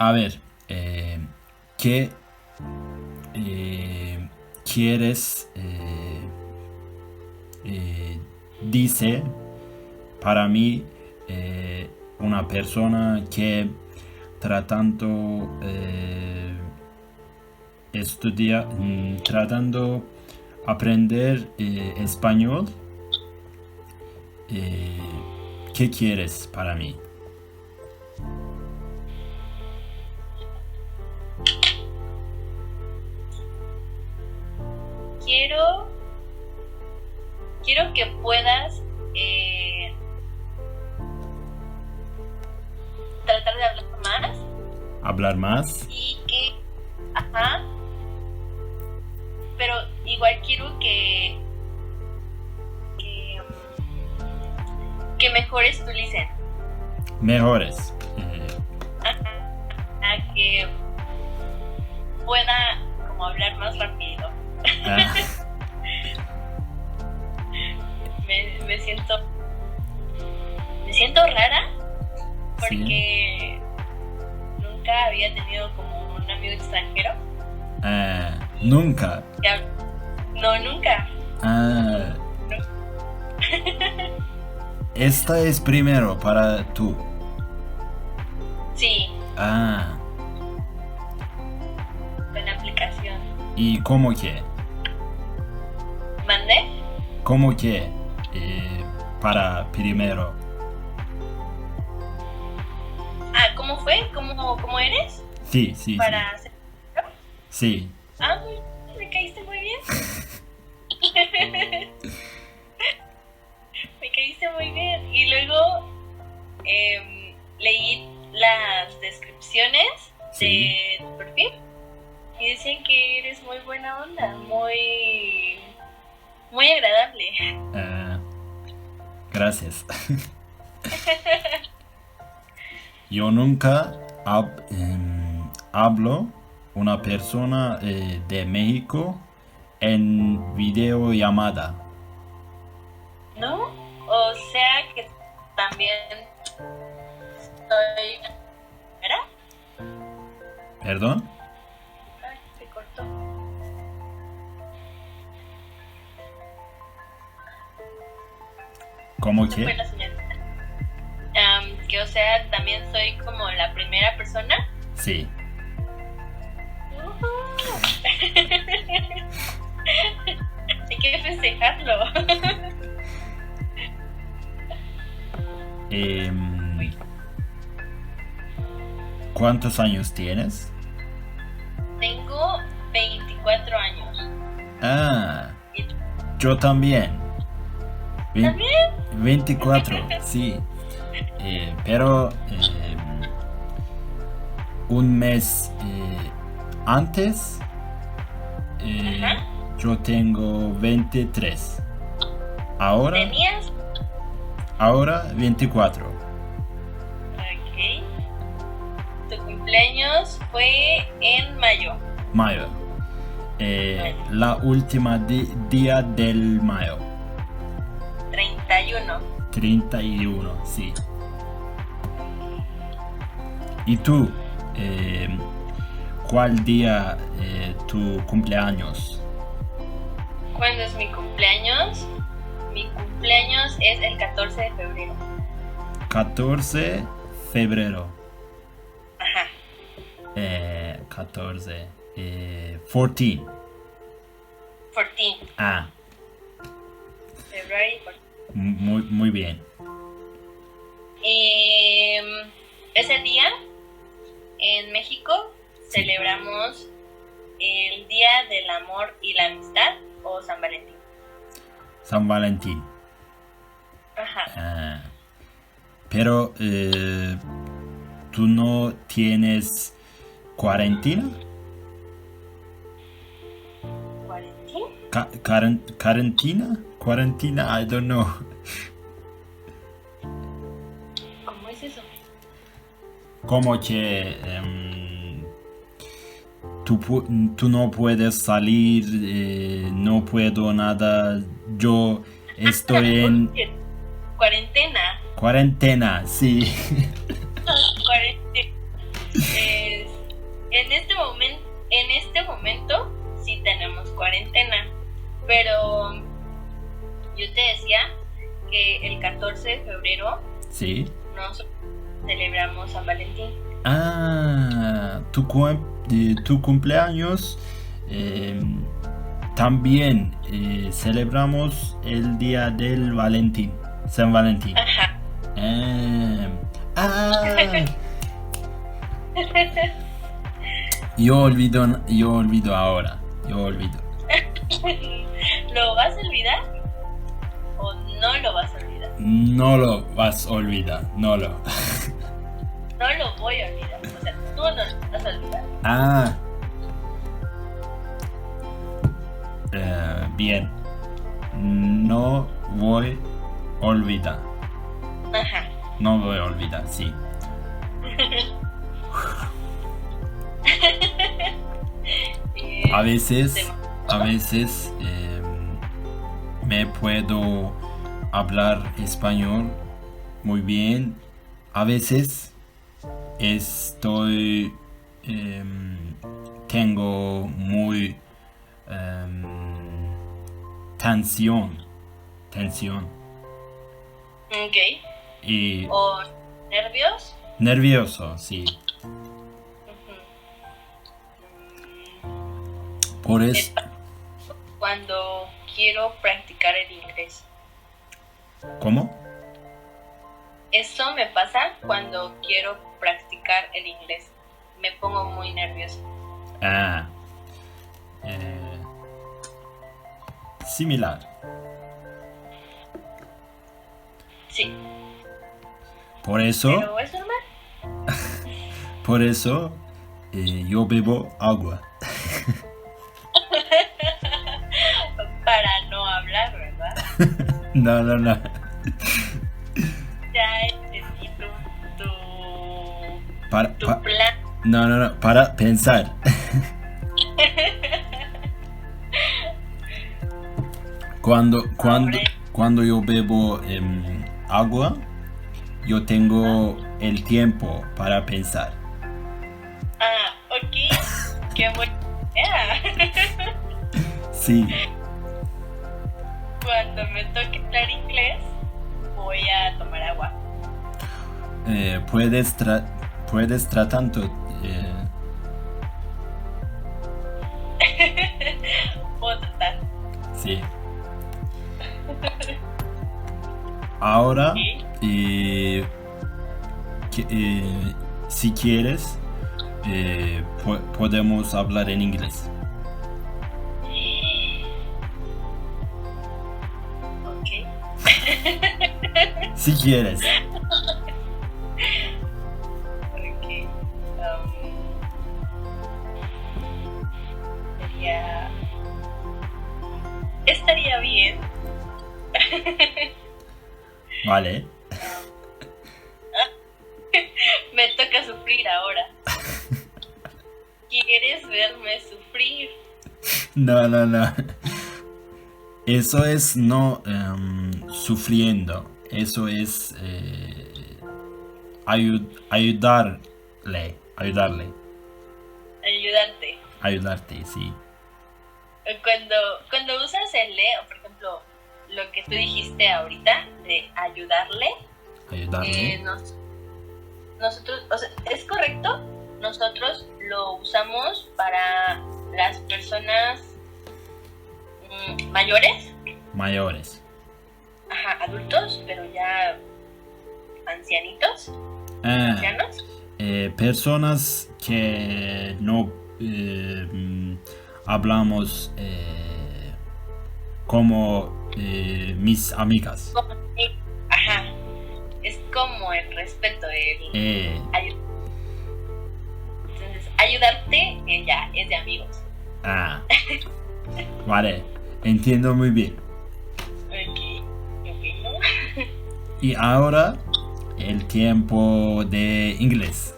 a ver, eh, ¿qué eh, quieres eh, eh, dice para mí eh, una persona que tratando estudiar, mm, tratando aprender español? ¿Qué quieres para mí? Quiero que puedas. eh, tratar de hablar más ¿Hablar más? y que. Ajá. Pero igual quiero que. que. que mejores tu listen. Mejores. A que pueda como hablar más rápido. Nunca. No, nunca. Ah, esta es primero para tú. Sí, Ah, con la aplicación. ¿y cómo que? ¿Mandé? ¿Cómo que? Eh, para primero. Ah, ¿cómo fue? ¿Cómo, cómo eres? Sí, sí, sí. Para hacer. Sí. Me caíste muy bien. Y luego em, leí las descripciones Sí. de tu perfil y dicen que eres muy buena onda, muy muy agradable. Ah, gracias. Yo nunca hab- em, hablo una persona eh, de México en videollamada. ¿No? O sea que también soy ¿Era? ¿Perdón? Ay, se cortó. ¿Cómo fue que? la. Am, que o sea, también soy como la primera persona. Sí. Que festejarlo. Em, ¿Cuántos años tienes? Tengo 24 años. Ah, yo también. Vein- ¿También? 24, sí. Eh, pero eh, un mes eh, antes eh. Yo tengo 23. Ahora, ¿Tenías? ahora 24. Ok. Tu cumpleaños fue en mayo. Mayo. Eh, la última di- día del mayo. 31. 31, sí. ¿Y tú? Eh, ¿Cuál día eh, tu cumpleaños? ¿Cuándo es mi cumpleaños? Mi cumpleaños es el 14 de febrero. 14 febrero. Ajá. Eh, 14. Eh, 14. 14. Ah, February 14. muy, muy bien. Em, ese día en México celebramos el Día del Amor y la Amistad o San Valentín. San Valentín. Ajá. Ah, pero eh, tú no tienes cuarentena? ¿Valentín? Ca- cuaren- ¿Cuarentena? Cuarentena, I don't know. ¿Cómo es eso? Como que em, Tú, no puedes salir, eh, no puedo nada, yo estoy en... Cuarentena. Cuarentena, sí. Cuarentena. En, este momento, en este momento sí tenemos cuarentena, pero yo te decía que el 14 de febrero sí. nos celebramos San Valentín. Ah, tu, cum- de tu cumpleaños eh, también eh, celebramos el día del Valentín, San Valentín. Ajá. Ah. Yo olvido, yo olvido ahora, yo olvido. ¿Lo vas a olvidar? ¿O no lo vas a olvidar? No lo vas a olvidar, no lo. No lo voy a olvidar. O sea, tú no lo vas a olvidar. Ah. Eh, bien. No voy a olvidar. Ajá. No voy a olvidar, sí. A veces, a veces eh, me puedo hablar español muy bien. A veces estoy em, tengo muy em, tensión, tensión Ok. y ¿O nervios? nervioso, sí. Ujú. Por eso, Cuando quiero practicar el inglés. ¿cómo? Eso me pasa cuando quiero practicar el inglés. Me pongo muy nerviosa. Ah, eh, similar. Sí. Por eso, Pero es normal. por eso eh, yo bebo agua. Para no hablar, ¿verdad? No, no, no. Para, tu pa- plan. no, no, no. Para pensar. Cuando, cuando, cuando yo bebo em, agua, yo tengo el tiempo para pensar. Ah, ok. Qué buena idea. Sí, Cuando me toque hablar inglés, voy a tomar agua. eh, puedes, tra- puedes tratando. eh, sí. Ahora, eh, que- eh, si quieres, eh, po- podemos hablar en inglés. Si quieres. Estaría bien. Vale. Me toca sufrir ahora. ¿Quieres verme sufrir? No, no, no. Eso es no em, sufriendo. Eso es eh, ayu- ayudarle. Ayudarle. Ayudarte. Ayudarte, sí. Cuando, cuando usas el le, o por ejemplo, lo que tú dijiste ahorita, de ayudarle, eh, Ayudarle. nos- nosotros, o sea, ¿es correcto? Nosotros lo usamos para las personas mm, mayores, Mayores. ajá, adultos, pero ya ancianitos, Ah, ancianos. eh, personas que no eh, mm, hablamos eh, como eh, mis amigas. Ajá, es como el respeto, el Eh, Entonces, ayudarte eh, ya es de amigos. ah, vale, entiendo muy bien. Ok, ok, ¿no? Y ahora el tiempo de inglés.